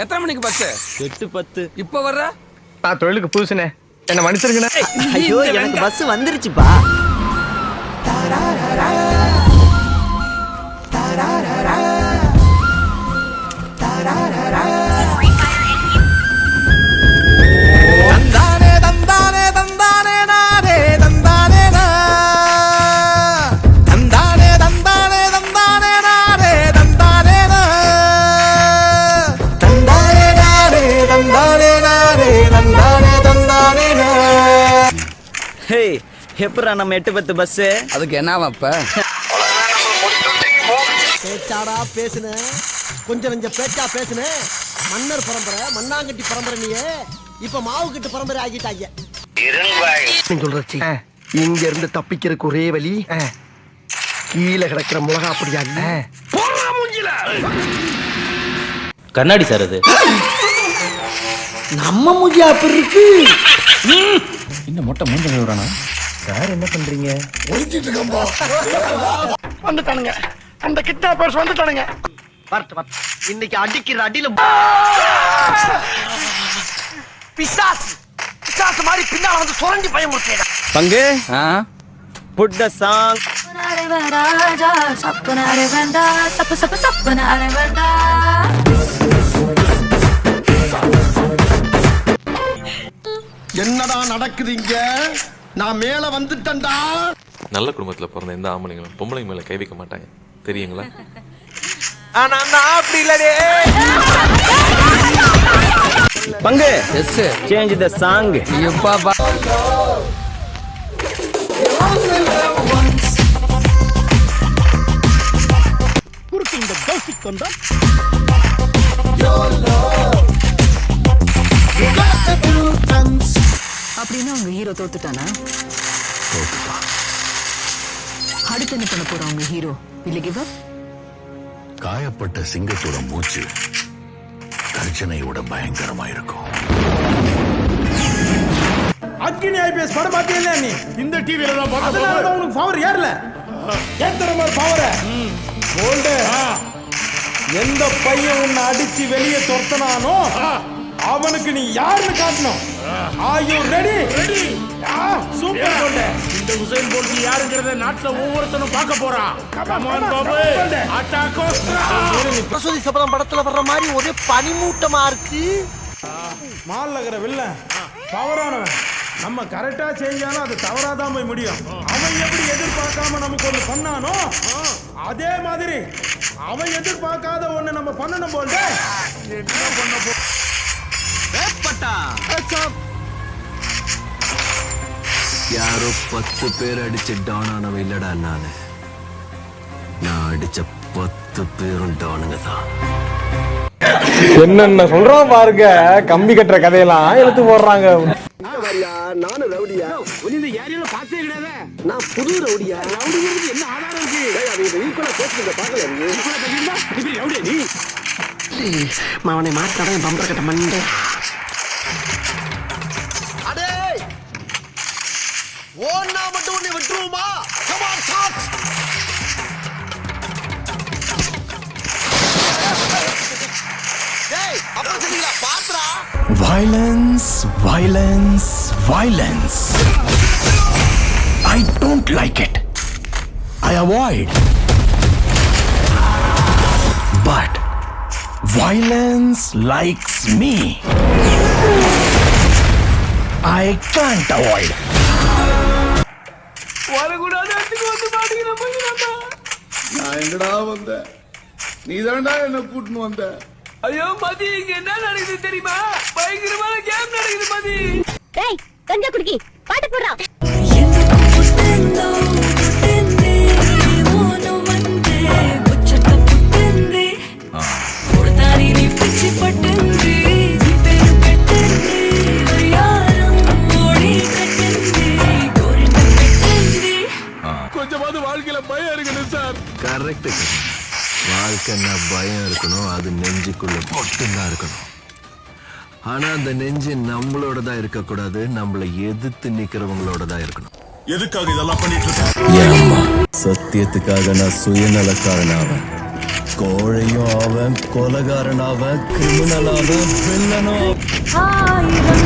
எத்தனை மணிக்கு பஸ் எட்டு பத்து. இப்ப வர்ற? நான் தொழிலுக்கு புதுசுனே என்ன மன்னிச்சிருக்கண்ணே ஐயோ எனக்கு பஸ் வந்துருச்சுப்பா. ஹே எப்படா நம்ம எட்டு பத்து பஸ்ஸு அதுக்கு என்னவா இப்ப பேச்சாடா பேசுன. கொஞ்சம் நெஞ்ச பேச்சா பேசுன. மன்னர் பரம்பரை மண்ணாங்கட்டி பரம்பரை நீயே. இப்ப மாவு கட்டு பரம்பரை ஆகிட்டாங்க சொல்றச்சி? இங்க இருந்து தப்பிக்கிறதுக்கு ஒரே வழி கீழே கிடக்கிற மிளகா அப்படியா இல்ல கண்ணாடி சார் அது. நம்ம மூஜி அப்படி இருக்கு? இன்னும் மொட்டை மூஞ்ச விடுறானா? சார் என்ன பண்றீங்க? வந்துட்டானுங்க. அந்த கிட்ட பேர்ஸ் வந்துட்டானுங்க. வரட்டு வரட்டு இன்னைக்கு அடிக்கிற அடியில பிசாசு. பிசாசு மாதிரி பின்னால வந்து சுரண்டி பயமுறுத்தேடா பங்கு? ஆ? புட் த சாங் வந்தா சப்பு சப்பு என்னடா நடக்குது இங்க? நான் மேல வந்துட்டேன்டா. நல்ல குடும்பத்துல பிறந்த எந்த ஆம்பளைங்களும் பொம்பளைங்க மேல கை வைக்க மாட்டாங்க. தெரியுங்களா? ஆனா நான் அப்படி இல்லடே. பங்கு. எஸ் சேஞ்ச் த சாங் இப்ப பா. குறுக்கு இந்த தோசிக் வந்தா ஹீரோ தோத்துட்டானா? அடுத்து என்ன பண்ண போறா உங்க ஹீரோ இல்ல கிவ் அப் காயப்பட்ட சிங்கத்தோட மூச்சு கர்ஜனையோட பயங்கரமா இருக்கும் அக்கினி ஐபிஎஸ் படம் பாத்தீங்களா நீ? இந்த டிவில தான் பார்க்க அதனால தான் உனக்கு பவர் ஏறல. ஏத்துற மாதிரி பவர் கோல்டு எந்த பையன் உன்னை அடிச்சு வெளியே துரத்தனானோ அவனுக்கு நீ யாருன்னு காட்டணும். Are you ready ready super gold இந்த உசைன் போல்ட் யாருங்கறத நாட்டுல ஒவ்வொருத்தனும் பார்க்க போறான் கமான் பாபு அட்டாக்கோ சரஸ்வதி சபதம் படத்துல வர்ற மாதிரி ஒரே பனிமூட்டமா இருக்கு மால் நகர வில்லன் பவரானவன் நம்ம கரெக்டா செஞ்சாலும் அது தவறாதான் போய் முடியும். அவன் எப்படி எதிர்பார்க்காம நமக்கு ஒண்ணு பண்ணானோ அதே மாதிரி அவன் எதிர்பார்க்காத ஒண்ணு நம்ம பண்ணணும் போல என்ன பண்ண போ யாரோ பத்து பேர் அடிச்ச டானானவ இல்லடா நானு. நான் அடிச்ச பத்து பேரும் டானுங்க தான். என்னென்ன சொல்றான் பாருங்க கம்பி கட்டுற கதையெல்லாம் எடுத்து போடுறாங்க. நானும் ரவுடியா? இந்த ஏரியால பார்த்தே கிடையாது. நான் புது ரவுடியா? ரவுடிங்கிறது என்ன ஆதாரம் இருக்கு? அவங்க ஈக்குவலா பேசுறத பார்க்கல நீ. ரவுடியா நீ? அவனை மாட்டாடா என் பம்பர கட்ட மண்டே. ஓன்னா மட்டும் உன்னை விட்டுருவோமா கமான் ஷாட் டேய் அப்புறம் சரிங்களா பாத்துறா Violence, violence, violence. I don't like it. I avoid. But violence likes me. I can't avoid. நான் எங்கடா வந்த? நீ என்ன கூட்டின்னு வந்த? ஐயோ மதி இங்க என்ன நடக்குது தெரியுமா? பயங்கரமான கேம் நடக்குது மதி. டேய் கஞ்சா குடிக்கி பாட்டு போடுறா. வாழ்க்கைன்னா பயம் இருக்கணும் அது நெஞ்சுக்குள்ள மட்டும்தான் இருக்கணும். ஆனா அந்த நெஞ்சு நம்மளோட தான் இருக்கக்கூடாது நம்மளை எதிர்த்து நிக்கிறவங்களோட தான் இருக்கணும். எதுக்காக இதெல்லாம் பண்ணிட்டு இருக்க? ஏம்மா சத்தியத்துக்காக நான் சுயநலக்காரன் ஆவேன் கோழையும் அவன் கொலகாரன் அவன் கிரிமினல் அவன் வில்லனும் ஆயிரம்